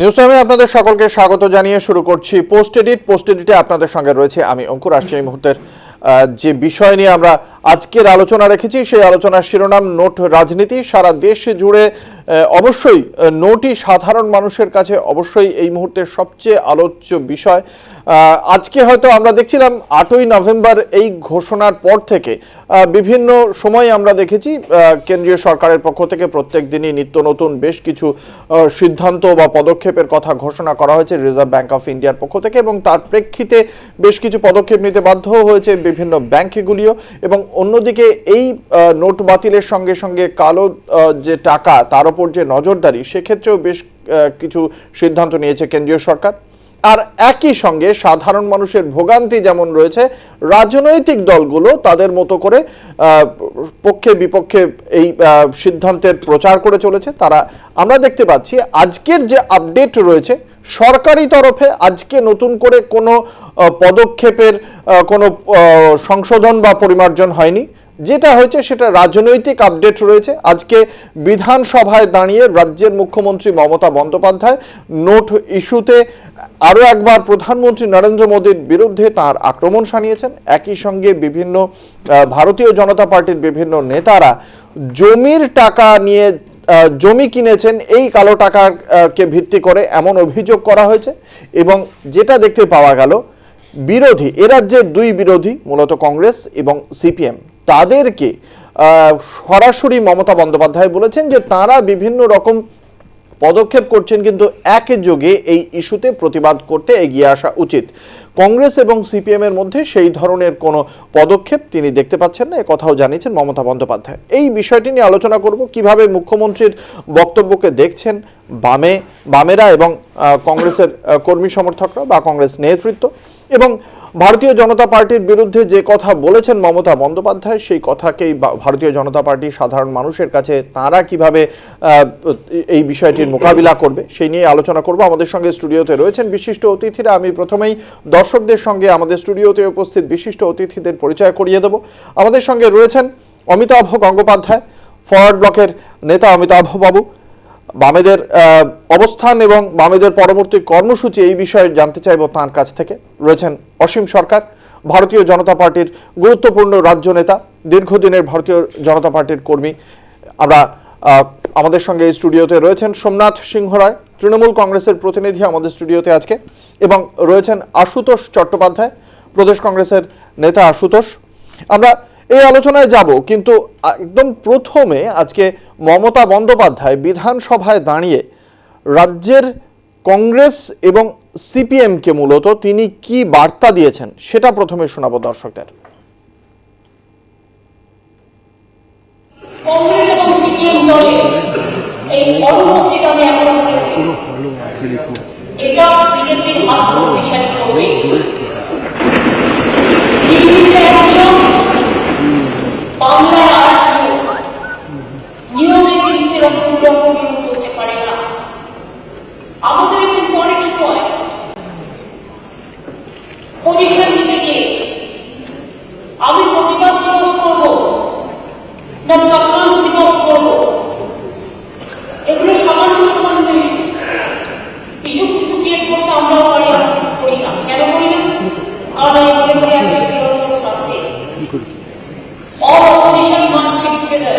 News আপনাদের সকলকে স্বাগত জানিয়ে শুরু করছি পোস্ট এডিট পোস্ট এডিটে আপনাদের সঙ্গে রয়েছে আমি অঙ্কুর। আসছি মুহূর্তের যে বিষয় নিয়ে আমরা আজকের আলোচনা রেখেছি, সেই আলোচনার শিরোনাম নোট রাজনীতি। সারা দেশ জুড়ে অবশ্যই নোটই সাধারণ মানুষের কাছে অবশ্যই এই মুহূর্তে সবচেয়ে আলোচ্য বিষয়। আজকে হয়তো আমরা দেখছিলাম আটই নভেম্বর এই ঘোষণার পর থেকে বিভিন্ন সময় আমরা দেখেছি কেন্দ্রীয় সরকারের পক্ষ থেকে প্রত্যেক দিনই নিত্য নতুন বেশ কিছু সিদ্ধান্ত বা পদক্ষেপের কথা ঘোষণা করা হয়েছে রিজার্ভ ব্যাংক অফ ইন্ডিয়ার পক্ষ থেকে এবং তার প্রেক্ষিতে বেশ কিছু পদক্ষেপ নিতে বাধ্য হয়েছে বিভিন্ন ব্যাংকগুলিও এবং অন্যদিকে এই নোট বাতিলের সঙ্গে সঙ্গে কালো যে টাকা তার উপর যে নজরদারি, সেক্ষেত্রেও বেশ কিছু সিদ্ধান্ত নিয়েছে কেন্দ্রীয় সরকার। একই সঙ্গে সাধারণ মানুষের ভোগান্তি যেমন রয়েছে, রাজনৈতিক দলগুলো তাদের মতো করে পক্ষে বিপক্ষে এই সিদ্ধান্তের প্রচার করে চলেছে। তারা, আমরা দেখতে পাচ্ছি আজকের যে আপডেট রয়েছে, সরকারি তরফে আজকে নতুন করে কোনো পদক্ষেপের কোনো সংশোধন বা পরিমার্জন হয়নি। যেটা হয়েছে সেটা রাজনৈতিক আপডেট রয়েছে। আজকে বিধানসভায় দাঁড়িয়ে রাজ্যের মুখ্যমন্ত্রী মমতা বন্দ্যোপাধ্যায় নোট ইস্যুতে আরও একবার প্রধানমন্ত্রী নরেন্দ্র মোদীর বিরুদ্ধে তার আক্রমণ সানিয়েছেন একই সঙ্গে বিভিন্ন ভারতীয় জনতা পার্টির বিভিন্ন নেতারা জমির টাকা নিয়ে জমি কিনেছেন। এই কালো টাকাকে ভিত্তি করে এমন অভিযোগ করা হয়েছে এবং যেটা দেখতে পাওয়া গেল, বিরোধী, এ রাজ্যের দুই বিরোধী, মূলত কংগ্রেস এবং সিপিএম। তাদেরকে সরাসরি মমতা বন্দ্যোপাধ্যায় বলেছেন যে তারা বিভিন্ন রকম পদক্ষেপ করছেন, কিন্তু একযোগে এই ইস্যুতে প্রতিবাদ করতে এগিয়ে আসা উচিত। কংগ্রেস এবং সিপিএম এর মধ্যে সেই ধরনের কোনো পদক্ষেপ তিনি দেখতে পাচ্ছেন না কথাও জানিয়েছেন মমতা বন্দ্যোপাধ্যায়। এই বিষয়টি নিয়ে আলোচনা করব, কীভাবে মুখ্যমন্ত্রীর বক্তব্যকে দেখছেন বামে, বামেরা এবং কংগ্রেসের কর্মী সমর্থকরা বা কংগ্রেস নেতৃত্ব এবং ভারতীয় জনতা পার্টির বিরুদ্ধে যে কথা বলেছেন মমতা বন্দ্যোপাধ্যায়, সেই কথাকেই ভারতীয় জনতা পার্টি সাধারণ মানুষের কাছে তারা কীভাবে এই বিষয়টির মোকাবিলা করবে, সেই নিয়ে আলোচনা করব। আমাদের সঙ্গে স্টুডিওতে রয়েছেন বিশিষ্ট অতিথিরা। আমি প্রথমেই দর্শকদের সঙ্গে আমাদের স্টুডিওতে উপস্থিত বিশিষ্ট অতিথিদের পরিচয় করিয়ে দেব। আমাদের সঙ্গে রয়েছেন অমিতাভ গঙ্গোপাধ্যায়, ফরওয়ার্ড ব্লকের নেতা অমিতাভ বাবু। বামেদের অবস্থান এবং বামেদের পরবর্তী কর্মসূচি এই বিষয়ে জানতে চাইব তাঁর কাছ থেকে। রয়েছেন অসীম সরকার, ভারতীয় জনতা পার্টির গুরুত্বপূর্ণ রাজ্য নেতা, দীর্ঘদিনের ভারতীয় জনতা পার্টির কর্মী। আমরা আমাদের সঙ্গে এই স্টুডিওতে রয়েছেন সোমনাথ সিংহ রায়, তৃণমূল কংগ্রেসের প্রতিনিধি আমাদের স্টুডিওতে আজকে, এবং রয়েছেন আশুতোষ চট্টোপাধ্যায়, প্রদেশ কংগ্রেসের নেতা আশুতোষ। আমরা এই আলোচনায় যাব, কিন্তু একদম প্রথমে আজকে মমতা বন্দ্যোপাধ্যায় বিধানসভায় দাঁড়িয়ে রাজ্যের কংগ্রেস এবং সিপিএমকে মূলত তিনি কি বার্তা দিয়েছেন, সেটা প্রথমে শোনাবো দর্শকদের। এটা এরকম চলতে পারে না আমাদের কিন্তু অনেক সময় পজিশন নিতে গিয়ে আমি প্রতিবাদ দিবস করব না চক্রান্ত দিবস করব এগুলো সামান্য সামান্য ইস্যু ইস্যু কিন্তু ক্রিয়েট করতে আমরাও পারি আমরা কিন্তু করি না কেন করি না আমরা এই মনে করি একটা বৃহত্তর স্বার্থে all opposition must be together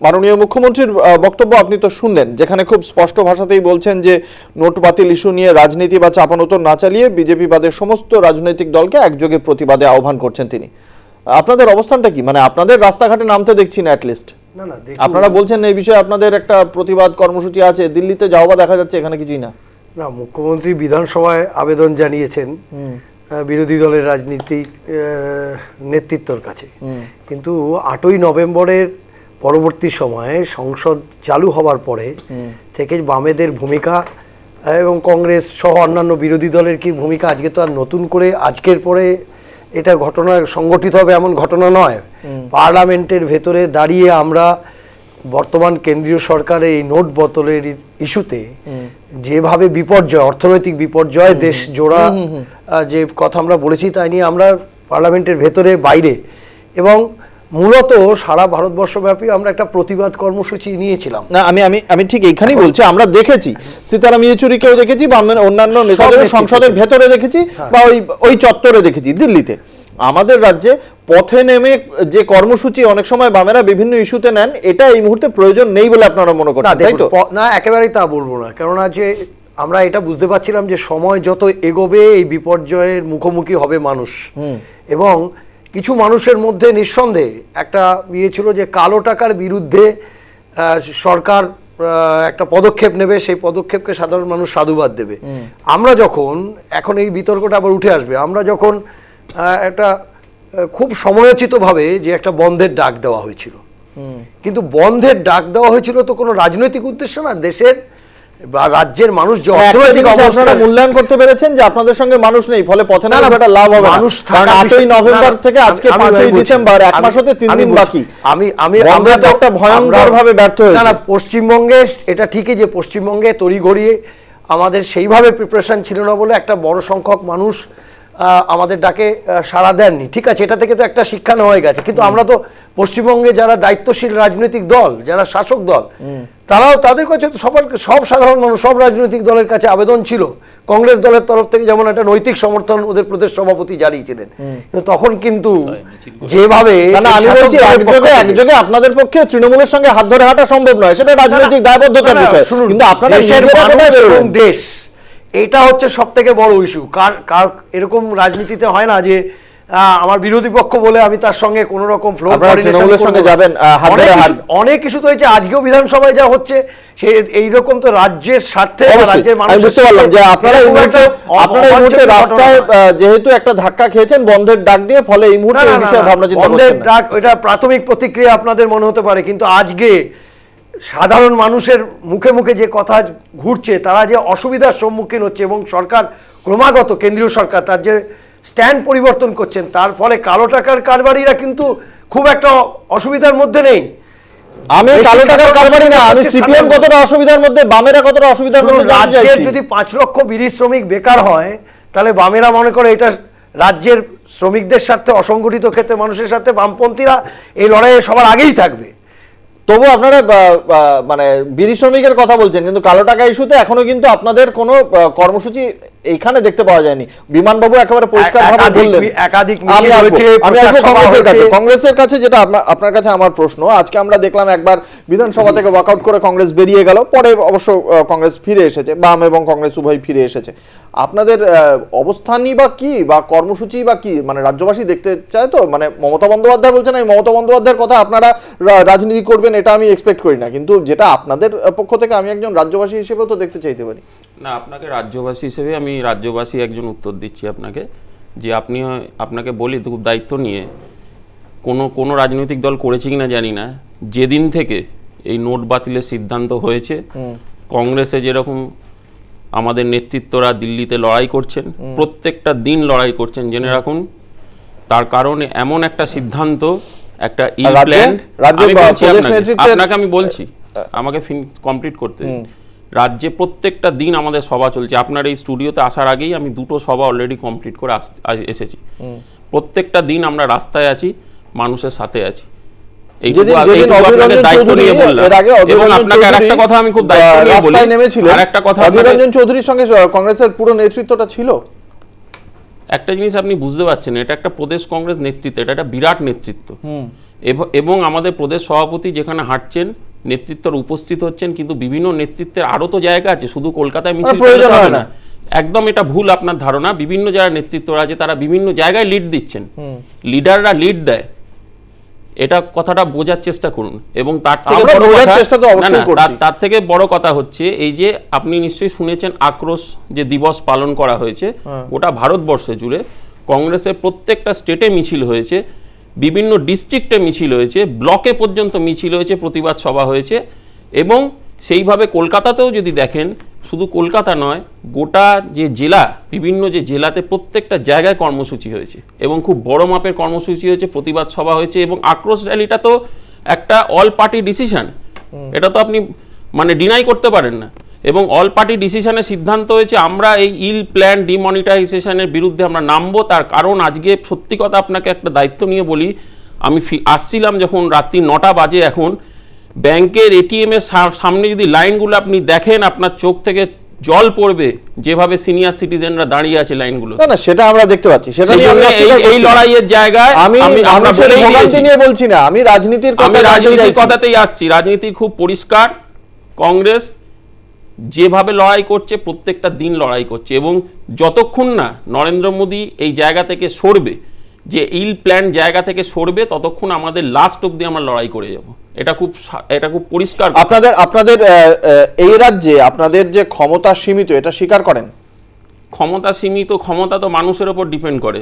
মাননীয় মুখ্যমন্ত্রীর বক্তব্য আপনি তো শুনলেন যেখানে খুব স্পষ্ট ভাষাতেই বলছেন যে নোট বাতিল ইস্যু নিয়ে রাজনীতি বা চাপানোতর না চালিয়ে বিজেপি বাদের সমস্ত রাজনৈতিক দলকে একযোগে প্রতিবাদে আহ্বান করছেন তিনি। আপনাদের অবস্থানটা কি? মানে আপনাদের রাস্তাঘাটে নামতে দেখছি না অ্যাটলিস্ট আপনারা বলছেন এই বিষয়ে আপনাদের একটা প্রতিবাদ কর্মসূচি আছে দিল্লিতে যাওয়া দেখা যাচ্ছে এখানে কিছুই না। না মুখ্যমন্ত্রী বিধানসভায় আবেদন জানিয়েছেন বিরোধী দলের রাজনীতিক নেতৃত্বর কাছে। কিন্তু আটই নভেম্বরের পরবর্তী সময়ে সংসদ চালু হওয়ার পরে থেকে বামেদের ভূমিকা এবং কংগ্রেস সহ অন্যান্য বিরোধী দলের কি ভূমিকা আজকে তো আর নতুন করে আজকের পরে এটা ঘটনা সংগঠিত হবে এমন ঘটনা নয়। পার্লামেন্টের ভেতরে দাঁড়িয়ে আমরা বর্তমান কেন্দ্রীয় সরকারের এই নোট বদলের ই- ইস্যুতে যেভাবে বিপর্যয় অর্থনৈতিক বিপর্যয় দেশ জোড়া যে কথা আমরা বলেছি তাই নিয়ে আমরা পার্লামেন্টের ভেতরে বাইরে এবং মূলত সারা ভারতবর্ষব্যাপী আমরা একটা প্রতিবাদ কর্মসূচি নিয়েছিলাম। না আমি আমি আমি ঠিক এইখানেই বলছি আমরা দেখেছি। সীতারাম ইয়েচুরিকেও দেখেছি বা অন্যান্য নেতাদের সংসদের ভেতরে দেখেছি বা ওই ওই চত্বরে দেখেছি দিল্লিতে। আমাদের রাজ্যে পথে নেমে যে কর্মসূচি অনেক সময় বামেরা বিভিন্ন ইস্যুতে নেন এটা এই মুহূর্তে প্রয়োজন নেই বলে আপনারা মনে না করছেন তাই তো? না একেবারেই তা বলব না। কেননা যে আমরা এটা বুঝতে পারছিলাম যে সময় যত এগোবে এই বিপর্যয়ের মুখোমুখি হবে মানুষ। এবং কিছু মানুষের মধ্যে নিঃসন্দেহে একটা ইয়ে ছিল যে কালো টাকার বিরুদ্ধে সরকার একটা পদক্ষেপ নেবে সেই পদক্ষেপকে সাধারণ মানুষ সাধুবাদ দেবে। আমরা যখন এখন এই বিতর্কটা আবার উঠে আসবে আমরা যখন একটা খুব সময়োচিতভাবে যে একটা বন্ধের ডাক দেওয়া হয়েছিল। কিন্তু বন্ধের ডাক দেওয়া হয়েছিল তো কোনো রাজনৈতিক উদ্দেশ্য না দেশের রাজ্যের মানুষ যে অর্থনৈতিক অবস্থা মূল্যায়ন করতে পেরেছেন যে আপনাদের সঙ্গে মানুষ নেই ফলে পথে না, একটা লাভ হবে মানুষ কারণ থাকার আটই নভেম্বর না, না, থেকে আজকে আমি- আমি পাঁচই ডিসেম্বর এক মাস হতে তিন দিন বাকি আমি আমি আমরা তো একটা ভয়ঙ্কর ভাবে ব্যর্থ হয়েছে। না না পশ্চিমবঙ্গে এটা ঠিকই যে পশ্চিমবঙ্গে তড়িঘড়িয়ে আমাদের সেইভাবে প্রিপারেশন ছিল না বলে একটা বড় সংখ্যক মানুষ আমাদের ডাকে সাড়া দেননি। ঠিক আছে এটা থেকে তো একটা শিক্ষা নেওয়া হয়ে গেছে। কিন্তু আমরা তো পশ্চিমবঙ্গে যারা দায়িত্বশীল রাজনৈতিক দল যারা শাসক দল তারাও তাদের কাছে তো সবার সব সাধারণ মানুষ সব রাজনৈতিক দলের কাছে আবেদন ছিল। কংগ্রেস দলের তরফ থেকে যেমন একটা নৈতিক সমর্থন ওদের প্রদেশ সভাপতি জানিয়েছিলেন। কিন্তু তখন কিন্তু যেভাবে একযোগে আপনাদের পক্ষে তৃণমূলের সঙ্গে হাত ধরে হাঁটা সম্ভব নয়। সেটা রাজনৈতিক দায়বদ্ধতার বিষয়। শুনুন, কিন্তু আপনারা? দেশ। এটা হচ্ছে সব থেকে বড় ইস্যু কার কার এরকম রাজনীতিতে হয় না যে আমার বিরোধী পক্ষ বলে আমি তার সঙ্গে কোন রকম সঙ্গে যাবেন, অনেক কিছু তো হয়েছে। আজকেও বিধানসভায় যা হচ্ছে সে এইরকম তো রাজ্যের স্বার্থে রাজ্যের আমি মানুষের বুঝতে পারলাম যে আপনারা এই মুহূর্তে আপনারা এই মুহূর্তে রাস্তায় যেহেতু একটা ধাক্কা খেয়েছেন বন্ধের ডাক দিয়ে ফলে এই মুহূর্তে এই বিষয়ে ভাবনা চিন্তা বন্ধের করছেন। ডাক ওইটা প্রাথমিক প্রতিক্রিয়া আপনাদের মনে হতে পারে কিন্তু আজকে সাধারণ মানুষের মুখে মুখে যে কথা ঘুরছে তারা যে অসুবিধার সম্মুখীন হচ্ছে এবং সরকার ক্রমাগত কেন্দ্রীয় সরকার তার যে স্ট্যান্ড পরিবর্তন করছেন তার ফলে কালো টাকার কারবারিরা কিন্তু খুব একটা অসুবিধার মধ্যে নেই। আমি কালো টাকার কারবারি না আমি সিপিএম কতটা অসুবিধার মধ্যে বামেরা কতটা অসুবিধার মধ্যে রাজ্যের যদি পাঁচ লক্ষ বিড়ি শ্রমিক বেকার হয় তাহলে বামেরা মনে করে এটা রাজ্যের শ্রমিকদের সাথে অসংগঠিত ক্ষেত্রে মানুষের সাথে বামপন্থীরা এই লড়াইয়ে সবার আগেই থাকবে। তবু আপনারা মানে বিড়ি শ্রমিকের কথা বলছেন, কিন্তু কালো টাকা ইস্যুতে এখনও কিন্তু আপনাদের কোনো কর্মসূচি এইখানে দেখতে পাওয়া যায়নি। বিমানবাবু একেবারে পরিষ্কার ভাবে বললেন একাধিক আমি আসব কংগ্রেসের কাছে। কংগ্রেসের কাছে যেটা আপনার কাছে আমার প্রশ্ন আজকে আমরা দেখলাম একবার বিধানসভা থেকে ওয়াকআউট করে কংগ্রেস বেরিয়ে গেল পরে অবশ্য কংগ্রেস ফিরে এসেছে বাম এবং কংগ্রেস উভয় ফিরে এসেছে। আপনাদের অবস্থানই বা কি বা কর্মসূচি বা কি? মানে রাজ্যবাসী দেখতে চায় তো? মানে মমতা বন্দ্যোপাধ্যায় বলছেন আমি মমতা বন্দ্যোপাধ্যায়ের কথা আপনারা রাজনীতি করবেন এটা আমি এক্সপেক্ট করি না। কিন্তু যেটা আপনাদের পক্ষ থেকে আমি একজন রাজ্যবাসী হিসেবেও তো দেখতে চাইতে পারি। না আপনাকে রাজ্যবাসী হিসেবে আমি রাজ্যবাসী একজন উত্তর দিচ্ছি আপনাকে যে আপনি আপনাকে বলি খুব দায়িত্ব নিয়ে কোনো কোনো রাজনৈতিক দল করেছে কিনা জানি না যেদিন থেকে এই নোট বাতিলের সিদ্ধান্ত হয়েছে কংগ্রেসে যেরকম আমাদের নেতৃত্বরা দিল্লিতে লড়াই করছেন প্রত্যেকটা দিন লড়াই করছেন জেনে রাখুন তার কারণে এমন একটা সিদ্ধান্ত একটা প্ল্যান আপনাকে, আমি বলছি আমাকে কমপ্লিট করতে। রাজ্যে প্রত্যেকটা দিন আমাদের সভা চলছে। আপনার এই স্টুডিওতে আসার আগেই আমি দুটো সভা অলরেডি কমপ্লিট করে এসেছি। প্রত্যেকটা দিন আমরা রাস্তায় আছি মানুষের সাথে আছি। চৌধুরীর সঙ্গে কংগ্রেসের পুরো নেতৃত্বটা ছিল? একটা জিনিস আপনি বুঝতে পারছেন এটা একটা প্রদেশ কংগ্রেস নেতৃত্ব এটা একটা বিরাট নেতৃত্ব। এবং আমাদের প্রদেশ সভাপতি যেখানে হাঁটছেন নেতৃত্বর উপস্থিত হচ্ছেন কিন্তু বিভিন্ন নেতৃত্বের আরও তো জায়গা আছে শুধু কলকাতায় মিছিল প্রয়োজন হয় না। একদম এটা ভুল আপনার ধারণা বিভিন্ন যারা নেতৃত্বরা আছে তারা বিভিন্ন জায়গায় লিড দিচ্ছেন। লিডাররা লিড দেয়। এটা কথাটা বোঝার চেষ্টা করুন এবং তার থেকে। তার- থেকে বড় কথা হচ্ছে এই যে আপনি নিশ্চয়ই শুনেছেন আক্রোশ যে দিবস পালন করা হয়েছে ওটা গোটা ভারতবর্ষে জুড়ে কংগ্রেসের প্রত্যেকটা স্টেটে মিছিল হয়েছে। বিভিন্ন ডিস্ট্রিক্টে মিছিল হয়েছে ব্লকে পর্যন্ত মিছিল হয়েছে প্রতিবাদ সভা হয়েছে এবং সেইভাবে কলকাতাতেও যদি দেখেন শুধু কলকাতা নয় গোটা যে জেলা বিভিন্ন যে জেলাতে প্রত্যেকটা জায়গায় কর্মসূচি হয়েছে এবং খুব বড় মাপের কর্মসূচি হয়েছে প্রতিবাদ সভা হয়েছে এবং আক্রোশ র্যালিটা তো একটা অল পার্টি ডিসিশন এটা তো আপনি মানে ডিনাই করতে পারেন না। এবং অল পার্টি ডিসিশনের সিদ্ধান্ত হয়েছে আমরা এই ইল প্ল্যান ডিমনিটাইজেশনের বিরুদ্ধে আমরা নামবো তার কারণ আজকে সত্যি কথা আপনাকে একটা দায়িত্ব নিয়ে বলি আমি আসছিলাম যখন রাত্রি নটা বাজে এখন ব্যাংকের এটিএম এর সামনে যদি লাইনগুলো আপনি দেখেন আপনার চোখ থেকে জল পড়বে যেভাবে সিনিয়র সিটিজেনরা দাঁড়িয়ে আছে লাইনগুলো না না সেটা আমরা দেখতে পাচ্ছি সেটা নিয়ে আমি সেই জন্য এই। লড়াইয়ের জায়গায় আমি আমি আমরা ভোগান্তি। নিয়ে বলছি না আমি রাজনীতির আমি কথা রাজনীতির কথাতেই আসছি রাজনীতি খুব পরিষ্কার কংগ্রেস যেভাবে লড়াই করছে প্রত্যেকটা দিন লড়াই করছে এবং যতক্ষণ না নরেন্দ্র মোদী এই জায়গা থেকে সরবে যে ইল প্ল্যান জায়গা থেকে সরবে ততক্ষণ আমাদের লাস্ট অব্দি আমরা লড়াই করে যাব। এটা খুব এটা খুব পরিষ্কার আপনাদের আপনাদের এই রাজ্যে আপনাদের যে ক্ষমতা সীমিত এটা স্বীকার করেন? ক্ষমতা সীমিত ক্ষমতা তো মানুষের উপর ডিপেন্ড করে।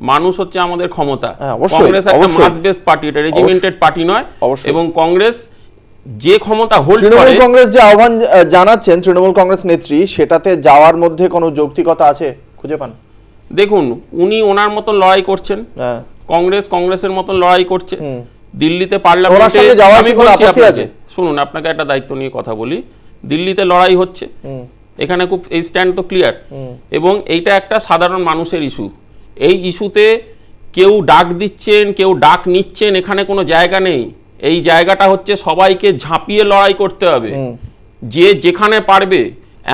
মানুষ হচ্ছে আমাদের ক্ষমতা। হ্যাঁ, কংগ্রেস একটা মাস বেস পার্টি এটা রেজিমেন্টেড পার্টি নয়। এবং কংগ্রেস যে ক্ষমতা হোল্ড তৃণমূল কংগ্রেস যে আহ্বান জানাচ্ছেন তৃণমূল কংগ্রেস নেত্রী সেটাতে যাওয়ার মধ্যে কোনো যৌক্তিকতা আছে? খুঁজে পান। দেখুন উনি ওনার মতন লড়াই করছেন। হ্যাঁ। কংগ্রেস কংগ্রেসের মতন লড়াই করছে। দিল্লিতে পার্লামেন্টে? শুনুন আপনাকে একটা দায়িত্ব নিয়ে কথা বলি। দিল্লিতে লড়াই হচ্ছে। এখানে খুব এই স্ট্যান্ড তো ক্লিয়ার এবং এইটা একটা সাধারণ মানুষের ইস্যু এই ইস্যুতে কেউ ডাক দিচ্ছেন কেউ ডাক নিচ্ছেন এখানে কোনো জায়গা নেই। এই জায়গাটা হচ্ছে সবাইকে ঝাঁপিয়ে লড়াই করতে হবে। যে যেখানে পারবে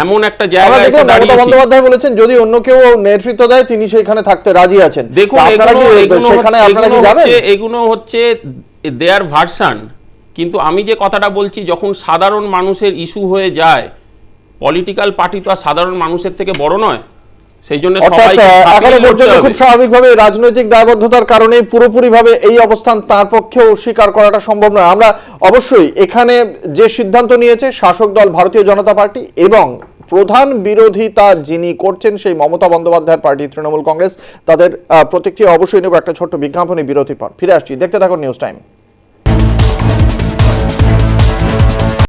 এমন একটা জায়গায় এসে দেখলাম মমতা বন্দ্যোপাধ্যায় বলেছেন যদি অন্য কেউ নেতৃত্ব দেয় তিনি সেখানে থাকতে রাজি আছেন। দেখুন আপনারা কি সেখানে আপনারা কি যাবেন? এগুলো হচ্ছে দেয়ার ভার্সান কিন্তু আমি যে কথাটা বলছি যখন সাধারণ মানুষের ইস্যু হয়ে যায় পলিটিক্যাল পার্টি তো আর সাধারণ মানুষের থেকে বড় নয়। সেই জন্য এখনও পর্যন্ত। খুব স্বাভাবিকভাবে রাজনৈতিক দায়বদ্ধতার কারণে পুরোপুরিভাবে এই অবস্থান তার পক্ষেও স্বীকার করাটা সম্ভব নয়। আমরা অবশ্যই এখানে যে সিদ্ধান্ত নিয়েছে শাসক দল ভারতীয় জনতা পার্টি এবং প্রধান বিরোধিতা যিনি করছেন সেই মমতা বন্দ্যোপাধ্যায়ের পার্টি তৃণমূল কংগ্রেস তাদের আহ, প্রত্যেকটি অবশ্যই নেব একটা ছোট্ট বিজ্ঞাপনী বিরতির পর। ফিরে আসছি। দেখতে থাকুন নিউজ টাইম